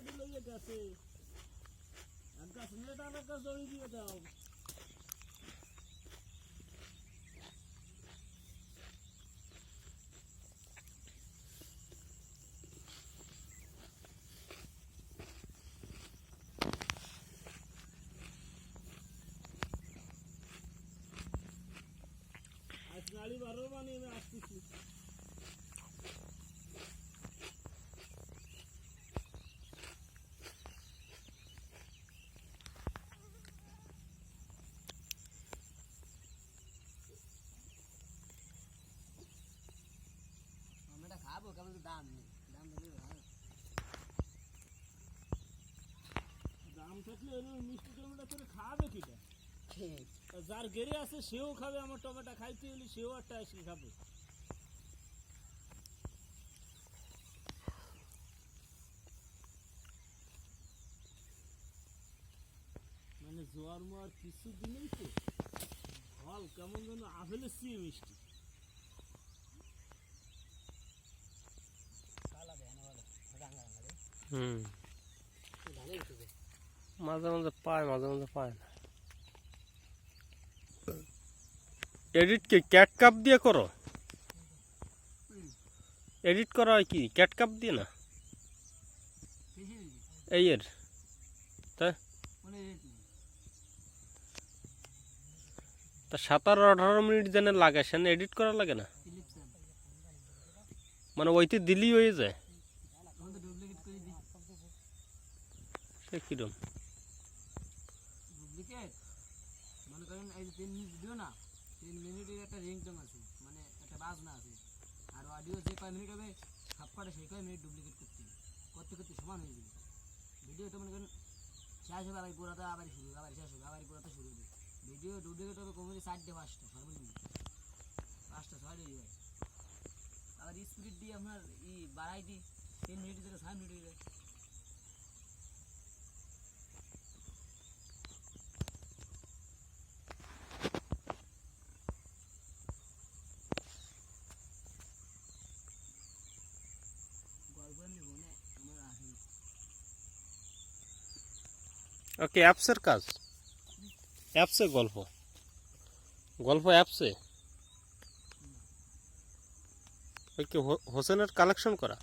कधी लई येते असे आणि कसं नेट आला कसं होईल येते अहो आज गाडी बरोबर नाही। मी आज দাম নেই। দাম নেই দাম থাকলে এরকম মিষ্টি টমেটো করে খাবে কিটা? যার গেরে আছে সেও খাবে আমার টমেটো খাইতে হলে সেও একটা এসে খাবে। মানে জোয়ার মোয়ার কিছু দিনেই তো ফল কেমন যেন আপেলের চেয়ে মিষ্টি। হুম। মাঝে মাঝে পায়, মাঝে মাঝে পায় না। এডিট কি? ক্যাট কাপ দিয়ে করো? এডিট করা হয় কি? ক্যাট কাপ দিয়ে না? এই এর। মানে তা সাতারো আঠারো মিনিট যেন লাগে, সেন এডিট করা লাগে না? মানে ওইতে দিলেই হয়ে যায় তখন তো ডুপ্লিকেট করে দিই সে কিরম? ডুপ্লিকেট মনে করেন এই যে তিন মিনিট ভিডিও না, তিন মিনিটের একটা রিংটং আছে মানে একটা বাজনা আছে। আর অডিও যে কয় মিনিট হবে, সব কটা সেই কয় মিনিট ডুপ্লিকেট করতে করতে করতে সমান হয়ে যাবে। ভিডিওটা মনে করেন শেষ হবে, আবার পুরাটা আবার শুরু হবে, আবার শেষ হবে, আবার পুরাটা শুরু হবে। ভিডিও ডুপ্লিকেট হবে কমে চারটে, পাঁচটা, সর্বনিম্ন। পাঁচটা, ছয়টা হয় আবার স্পিড দিয়ে আপনার ই বাড়াই দিই তিন মিনিট থেকে ছয় মিনিট হয়ে যায়। ওকে অ্যাপসের কাজ। অ্যাপসে গল্প। গল্প অ্যাপসে? ওকে হোসেনের কালেকশন করা?